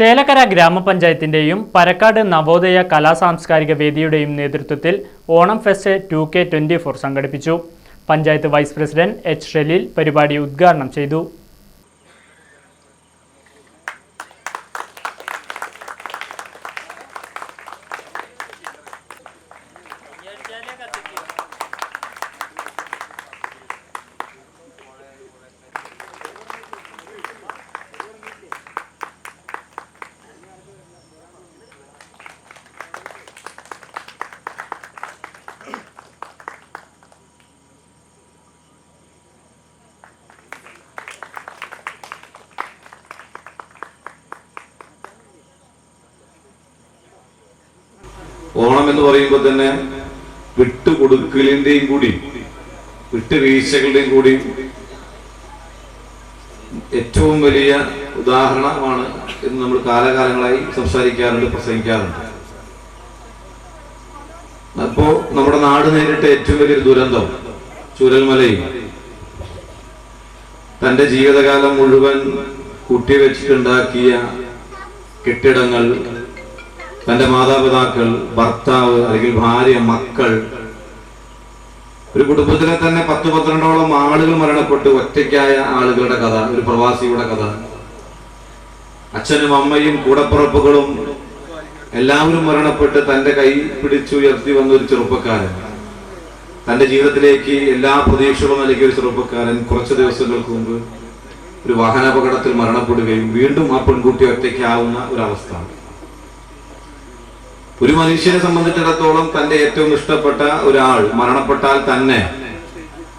ചേലക്കര ഗ്രാമപഞ്ചായത്തിന്റെയും പരക്കാട് നവോദയ കലാ സാംസ്കാരിക വേദിയുടെയും നേതൃത്വത്തിൽ Onam fest two K twenty four സംഘടിപ്പിച്ചു. Panchayat vice president H Shaleel പരിപാടി ഉദ്ഘാടനം ചെയ്തു. ഓണം എന്ന് പറയുമ്പോൾ തന്നെ വിട്ടുകൊടുക്കലിന്റെയും കൂടി വിട്ടുവീഴ്ചകളുടെയും കൂടി ഏറ്റവും വലിയ ഉദാഹരണമാണ് എന്ന് നമ്മൾ കാലകാലങ്ങളായി സംസാരിക്കാറുണ്ട് പ്രസംഗിക്കാറുണ്ട്. അപ്പോ നമ്മുടെ നാട് നേരിട്ട ഏറ്റവും വലിയൊരു ദുരന്തം ചുരൽമലയും തന്റെ ജീവിതകാലം മുഴുവൻ കൂട്ടിവെച്ചിട്ടുണ്ടാക്കിയ കെട്ടിടങ്ങൾ തന്റെ മാതാപിതാക്കൾ ഭർത്താവ് അല്ലെങ്കിൽ ഭാര്യ മക്കൾ. ഒരു കുടുംബത്തിലെ തന്നെ പത്ത് പന്ത്രണ്ടോളം ആളുകൾ മരണപ്പെട്ട് ഒറ്റയ്ക്കായ ആളുകളുടെ കഥ ഒരു പ്രവാസിയുടെ കഥ. അച്ഛനും അമ്മയും കൂടപ്പുറപ്പുകളും എല്ലാവരും മരണപ്പെട്ട് തന്റെ കൈ പിടിച്ചുയർത്തി വന്ന ഒരു ചെറുപ്പക്കാരൻ. തന്റെ ജീവിതത്തിലേക്ക് എല്ലാ പ്രതീക്ഷകളും നൽകിയ ഒരു ചെറുപ്പക്കാരൻ കുറച്ച് ദിവസങ്ങൾക്ക് മുമ്പ് ഒരു വാഹനാപകടത്തിൽ മരണപ്പെടുകയും വീണ്ടും ആ പെൺകുട്ടി ഒറ്റയ്ക്കാവുന്ന ഒരവസ്ഥ. ഒരു മനുഷ്യനെ സംബന്ധിച്ചിടത്തോളം തന്റെ ഏറ്റവും ഇഷ്ടപ്പെട്ട ഒരാൾ മരണപ്പെട്ടാൽ തന്നെ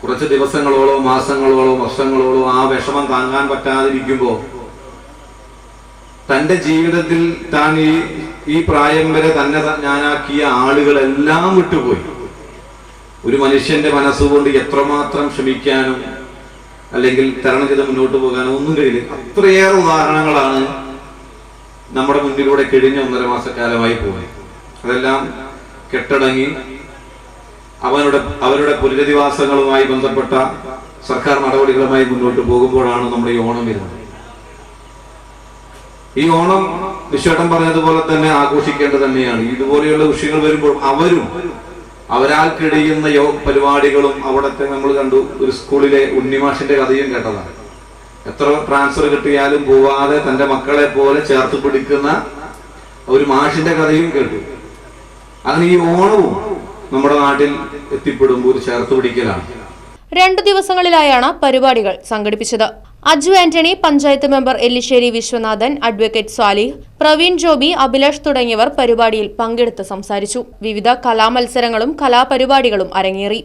കുറച്ച് ദിവസങ്ങളോളോ മാസങ്ങളോളോ വർഷങ്ങളോളോ ആ വിഷമം താങ്ങാൻ പറ്റാതിരിക്കുമ്പോൾ തന്റെ ജീവിതത്തിൽ താൻ ഈ ഈ പ്രായം വരെ തന്നെ ഞാനാക്കിയ ആളുകളെല്ലാം വിട്ടുപോയി. ഒരു മനുഷ്യന്റെ മനസ്സുകൊണ്ട് എത്രമാത്രം ക്ഷമിക്കാനും അല്ലെങ്കിൽ തരണം ചെയ്ത് മുന്നോട്ട് പോകാനോ ഒന്നും കഴിയില്ല. അത്രയേറെ ഉദാഹരണങ്ങളാണ് നമ്മുടെ മുന്നിലൂടെ കഴിഞ്ഞ ഒന്നര മാസക്കാലമായി പോയി അതെല്ലാം കെട്ടടങ്ങി അവരുടെ അവരുടെ പുനരധിവാസങ്ങളുമായി ബന്ധപ്പെട്ട സർക്കാർ നടപടികളുമായി മുന്നോട്ട് പോകുമ്പോഴാണ് നമ്മുടെ ഈ ഓണം വരുന്നത്. ഈ ഓണം വിശ്വട്ടം പറഞ്ഞതുപോലെ തന്നെ ആഘോഷിക്കേണ്ടത് തന്നെയാണ്. ഇതുപോലെയുള്ള വിഷയങ്ങൾ വരുമ്പോൾ അവരും അവരാൽ കിടയുന്ന യോ പരിപാടികളും അവിടത്തെ നമ്മൾ കണ്ടു. ഒരു സ്കൂളിലെ ഉണ്ണിമാഷിന്റെ കഥയും കേട്ടതാണ്. എത്ര ട്രാൻസ്ഫർ കിട്ടിയാലും പോവാതെ തന്റെ മക്കളെ പോലെ ചേർത്ത് പിടിക്കുന്ന ഒരു മാഷിന്റെ കഥയും കേട്ടു. അങ്ങനെ ഈ ഓണവും നമ്മുടെ നാട്ടിൽ എത്തിപ്പെടുമ്പോൾ ഒരു ചേർത്ത് പിടിക്കലാണ്. രണ്ടു ദിവസങ്ങളിലായാണ് പരിപാടികൾ സംഘടിപ്പിച്ചത്. അജു ആന്റണി പഞ്ചായത്ത് മെമ്പർ എല്ലിശ്ശേരി വിശ്വനാഥൻ അഡ്വക്കേറ്റ് സാലിഹ് പ്രവീൺ ജോബി അഭിലാഷ് തുടങ്ങിയവർ പരിപാടിയിൽ പങ്കെടുത്ത് സംസാരിച്ചു. വിവിധ കലാമത്സരങ്ങളും കലാപരിപാടികളും അരങ്ങേറി.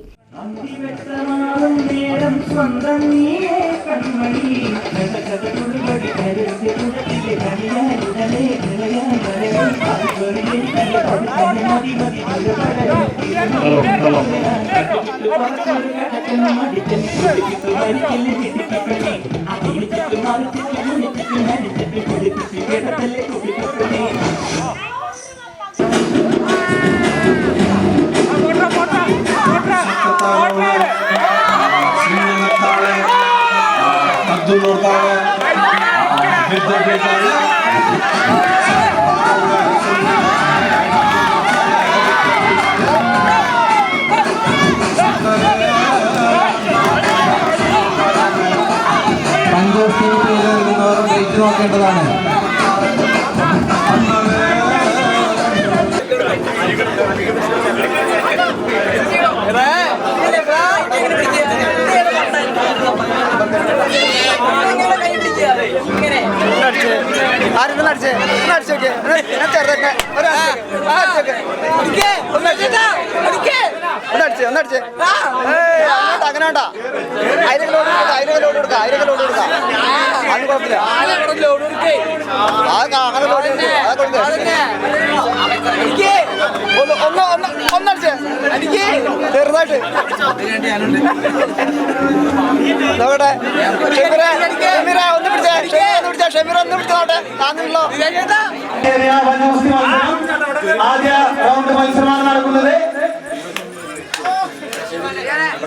സ്വന്തം Abdul Murtala, Hidda Bidala. നൽകുന്നവർ ഒന്നടിച്ചേ ഒന്നടിച്ചേ അങ്ങനെ വേണ്ട ആയിരം ലോഡ് കൊടുക്കാം ആയിരം ലോഡ് കൊടുക്കാം ലോഡ് കൊടുക്കാം. അത് കുഴപ്പമില്ല. അങ്ങനെ ലോഡ് കൊടുക്കും. ഒന്ന് ഒന്ന് ഒന്ന് ഒന്നടിച്ച് ചെറുതായിട്ട്. നോക്കട്ടെ. ഒന്ന് പിടിച്ചേ ഷെമീറ ഒന്ന് പിടിച്ചോട്ടെ മത്സരം ആദ്യ മത്സരമാണ് നടക്കുന്നത്.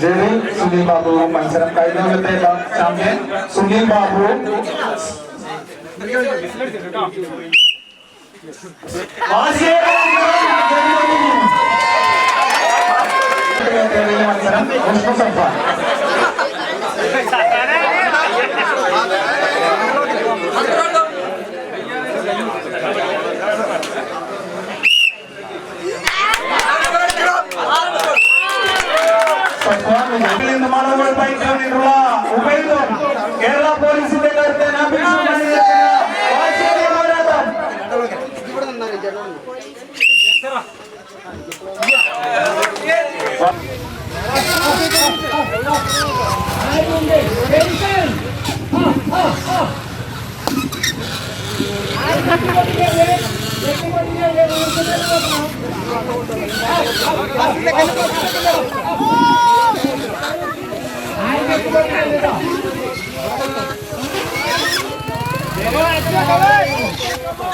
జేవి సునీల్ బాబు మంచరం ఖైదీ ఛాంపియన్ సునీల్ బాబు మంచరం విష్ణు సభ Yeah.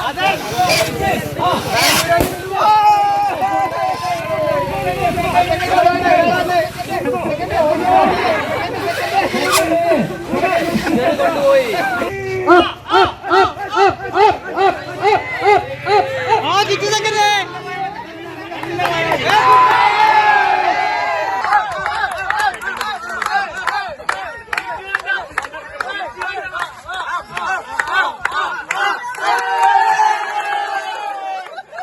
আদার